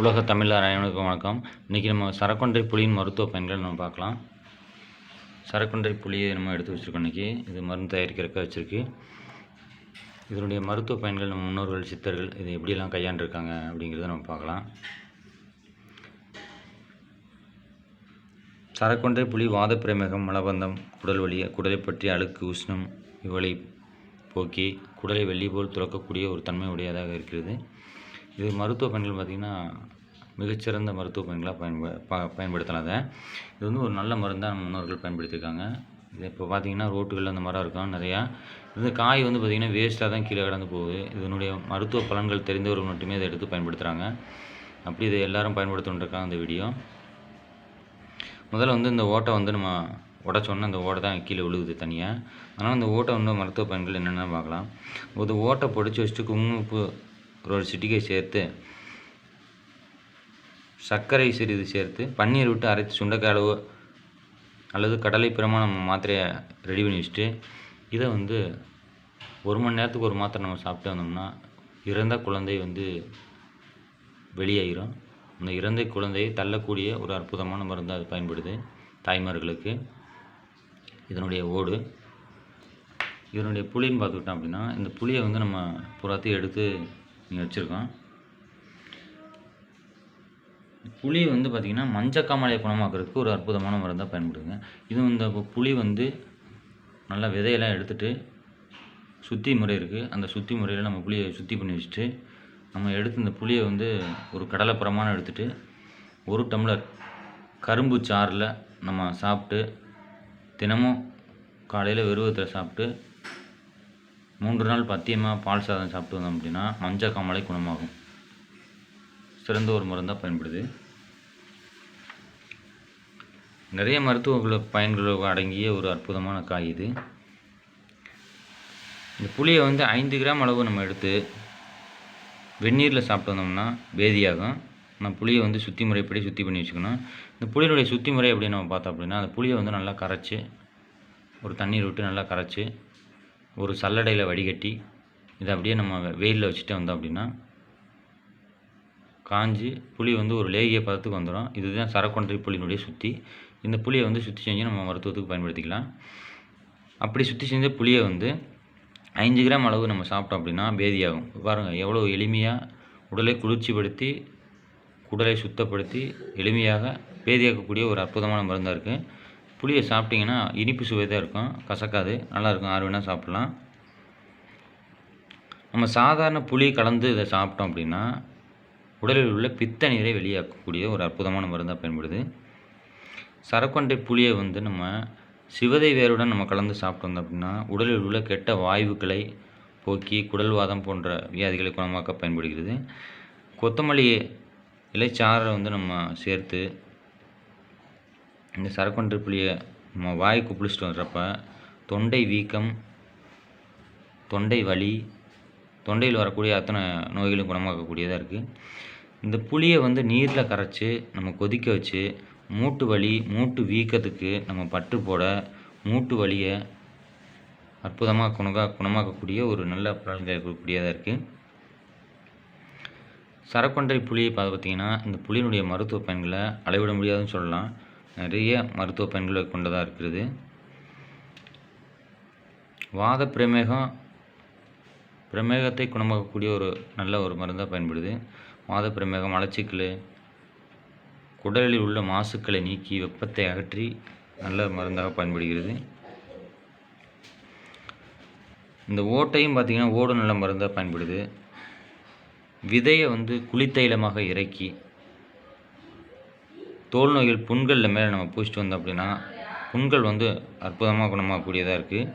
உலக தமிழ் அனைவருக்கும் வணக்கம். இன்றைக்கி நம்ம சரக்கொன்றை புலியின் மருத்துவ பயன்கள் நம்ம பார்க்கலாம். சரக்கொன்றை புளியை நம்ம எடுத்து வச்சுருக்கோம் இன்றைக்கி இது மருந்து தயாரிக்கிறதுக்காக வச்சுருக்கு. இதனுடைய மருத்துவ பயன்கள் நம்ம முன்னோர்கள் சித்தர்கள் இது எப்படியெல்லாம் கையாண்டிருக்காங்க அப்படிங்கிறத நம்ம பார்க்கலாம். சரக்கொன்றை புலி வாதப்பிரமேகம் மலபந்தம் குடல் வலி குடலை பற்றிய அழுக்கு உஷ்ணம் இவளை போக்கி குடலை வெள்ளி போல் துறக்கக்கூடிய ஒரு தன்மை உடையதாக இருக்கிறது. இது மருத்துவ பயன்கள் பார்த்திங்கன்னா மிகச்சிறந்த மருத்துவ பயன்களாக பயன்ப ப பயன்படுத்தலாம் அதை. இது வந்து ஒரு நல்ல மருந்தாக நம்ம முன்னோர்கள் பயன்படுத்தியிருக்காங்க. இது இப்போ பார்த்தீங்கன்னா ரோட்டுகளில் அந்த மரம் இருக்கும் நிறையா. இது காய் வந்து பார்த்திங்கன்னா வேஸ்ட்டாக தான் கீழே கடந்து போகுது. இதனுடைய மருத்துவ பலன்கள் தெரிந்தவர்கள் மட்டுமே இதை எடுத்து பயன்படுத்துகிறாங்க அப்படி இதை எல்லாரும் பயன்படுத்தணுன்றக்காக இந்த வீடியோ. முதல்ல வந்து இந்த ஓட்டை வந்து நம்ம உடச்சோன்னா அந்த ஓட்டை தான் கீழே விழுகுது தனியாக அதனால் அந்த ஓட்டை வந்து மருத்துவ பயன்கள் என்னென்னு பார்க்கலாம். ஒரு ஓட்டை பொடிச்சு வச்சுட்டு குங்குமப்பு ஒரு சிட்டிகை சேர்த்து சர்க்கரை சிறிது சேர்த்து பன்னீர் விட்டு அரைத்து சுண்டைக்காய் அளவு அல்லது கடலை பிரமா நம்ம மாத்திரையை ரெடி பண்ணி வச்சுட்டு இதை வந்து ஒரு மணி நேரத்துக்கு ஒரு மாத்திரை நம்ம சாப்பிட்டு வந்தோம்னா இறந்த குழந்தை வந்து வெளியாயிரும். அந்த இறந்த குழந்தையை தள்ளக்கூடிய ஒரு அற்புதமான மருந்து அது பயன்படுது தாய்மார்களுக்கு. இதனுடைய ஓடு. இதனுடைய புளின்னு பார்த்துக்கிட்டோம் அப்படின்னா இந்த புளியை வந்து நம்ம புறாத்தையும் எடுத்து இங்கே வச்சுருக்கோம் புளி வந்து பார்த்திங்கன்னா மஞ்சக்காமலையை குணமாக்குறதுக்கு ஒரு அற்புதமான மருந்தாக பயன்படுதுங்க. இது இந்த புளி வந்து நல்லா விதையெல்லாம் எடுத்துகிட்டு சுத்தி முறை இருக்குது அந்த சுத்தி முறையில் நம்ம புளியை சுத்தி பண்ணி வச்சுட்டு நம்ம எடுத்து இந்த புளியை வந்து ஒரு கடலை பிரமாணம் எடுத்துகிட்டு ஒரு டம்ளர் கரும்பு சாறில் நம்ம சாப்பிட்டு தினமும் காலையில் வெறுவத்தில் சாப்பிட்டு மூன்று நாள் பத்தியமாக பால் சாதம் சாப்பிட்டு வந்தோம் அப்படின்னா மஞ்சள் காமலை குணமாகும். சிறந்த ஒரு மருந்தாக பயன்படுது. நிறைய மருத்துவ பயன்களோ அடங்கிய ஒரு அற்புதமான காய் இது. இந்த புளியை வந்து ஐந்து கிராம் அளவு நம்ம எடுத்து வெந்நீரில் சாப்பிட்டு வந்தோம்னா வேதியாகும். ஆனால் புளியை வந்து சுத்தி முறைப்படி சுத்தி பண்ணி வச்சுக்கணும். இந்த புளியினுடைய சுத்தி முறை எப்படி நம்ம பார்த்தோம் அப்படின்னா அந்த புளியை வந்து நல்லா கரைச்சி ஒரு தண்ணீர் விட்டு நல்லா கரைச்சி ஒரு சல்லடையில் வடிகட்டி இதை அப்படியே நம்ம வெயிலில் வச்சுட்டு வந்தோம் அப்படின்னா காஞ்சி புளி வந்து ஒரு லேகிய பதத்துக்கு வந்துடும். இதுதான் சரக்கொன்றை புளியினுடைய சுற்றி இந்த புளியை வந்து சுற்றி செஞ்சு நம்ம மருத்துவத்துக்கு பயன்படுத்திக்கலாம். அப்படி சுற்றி செஞ்ச புளியை வந்து ஐந்து கிராம் அளவு நம்ம சாப்பிட்டோம் அப்படின்னா பேதியாகும். பாருங்கள் எவ்வளோ எளிமையாக உடலை குளிர்ச்சிப்படுத்தி குடலை சுத்தப்படுத்தி எளிமையாக பேதியாக்கக்கூடிய ஒரு அற்புதமான மருந்தாக இருக்குது புளியை சாப்பிட்டிங்கன்னா இனிப்பு சுவை தான் இருக்கும். கசக்காது. நல்லாயிருக்கும். ஆறு வேணால் சாப்பிட்லாம். நம்ம சாதாரண புளி கலந்து இதை சாப்பிட்டோம் அப்படின்னா உடலில் உள்ள பித்த நீரை வெளியாக்கக்கூடிய ஒரு அற்புதமான மருந்தாக பயன்படுது. சரக்கொண்டை புளியை வந்து நம்ம சிவதை வேருடன் நம்ம கலந்து சாப்பிட்டோம் அப்படின்னா உடலில் உள்ள கெட்ட வாயுக்களை போக்கி குடல்வாதம் போன்ற வியாதிகளை குணமாக்க பயன்படுகிறது. கொத்தமல்லி இலைச்சாறை வந்து நம்ம சேர்த்து இந்த சரக்கொண்டை புளியை நம்ம வாய்க்கு குளிச்சுட்டு வர்றப்ப தொண்டை வீக்கம் தொண்டை வலி தொண்டையில் வரக்கூடிய அத்தனை நோய்களும் குணமாக்கக்கூடியதாக இருக்குது இந்த புளியை வந்து நீரில் கரைச்சி நம்ம கொதிக்க வச்சு மூட்டு வலி மூட்டு வீக்கத்துக்கு நம்ம பட்டு போட மூட்டு வலியை அற்புதமாக குணகா குணமாக்கக்கூடிய ஒரு நல்ல பலன்கள் இருக்கக்கூடியதாக இருக்குது சரக்கொன்றை புளியை பார்த்து பார்த்திங்கன்னா இந்த புளியினுடைய மருத்துவ பயன்களை அளவிட முடியாதுன்னு சொல்லலாம். நிறைய மருத்துவ பயன்களை கொண்டதாக இருக்கிறது. வாத பிரமேகம் பிரமேகத்தை குணமாக்கக்கூடிய ஒரு நல்ல ஒரு மருந்தாக பயன்படுது. வாத பிரமேகம் மலச்சிக்கல் குடலில் உள்ள மாசுக்களை நீக்கி வெப்பத்தை அகற்றி நல்ல மருந்தாக பயன்படுகிறது. இந்த ஓட்டையும் பார்த்திங்கன்னா ஓடு நல்ல மருந்தாக பயன்படுது. விதையை வந்து குளித்தைலமாக இறக்கி தோல் நோய்கள் புண்களில் மேலே நம்ம பூசிட்டு வந்தோம் அப்படின்னா புண்கள் வந்து அற்புதமாக குணமாகக்கூடியதாக இருக்குது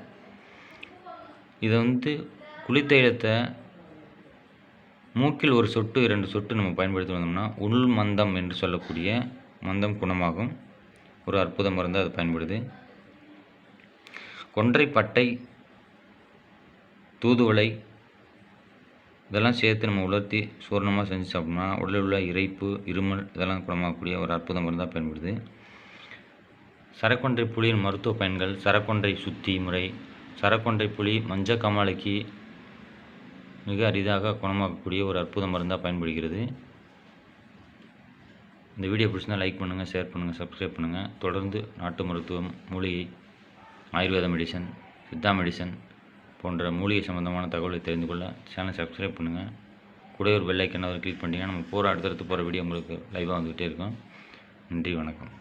இதை வந்து குளித்தைலத்தை மூக்கில் ஒரு சொட்டு இரண்டு சொட்டு நம்ம பயன்படுத்தி வந்தோம்னா உள் மந்தம் என்று சொல்லக்கூடிய மந்தம் குணமாகும். ஒரு அற்புத மருந்து அது பயன்படுது. கொன்றை பட்டை தூதுவளை இதெல்லாம் சேர்த்து நம்ம உலர்த்தி சூரணமாக செஞ்சு சாப்பிட்டோம்னா உடலில் உள்ள இறைப்பு இருமல் இதெல்லாம் குணமாகக்கூடிய ஒரு அற்புத மருந்தாக பயன்படுது. சரக்கொன்றை புளியின் மருத்துவ பயன்கள் சரக்கொன்றை சுத்தி முறை சரக்கொன்றை புளி மஞ்சள் கமாலைக்கு மிக அரிதாக குணமாக்கக்கூடிய ஒரு அற்புத மருந்தாக பயன்படுகிறது. இந்த வீடியோ பிடிச்சிருந்தா லைக் பண்ணுங்கள் ஷேர் பண்ணுங்கள் சப்ஸ்கிரைப் பண்ணுங்கள் தொடர்ந்து நாட்டு மருத்துவம் மூலிகை ஆயுர்வேத மெடிசன் சித்தா மெடிசன் போன்ற மூலிகை சம்மந்தமான தகவலை தெரிந்து கொள்ள சேனலை சப்ஸ்கிரைப் பண்ணுங்கள் கூட ஒரு பெல் ஐக்கன் கிளிக் பண்ணிட்டீங்கன்னா நம்ம போகிற அடுத்தடுத்து போகிற வீடியோ உங்களுக்கு லைவாக வந்துகிட்டே இருக்கும். நன்றி வணக்கம்.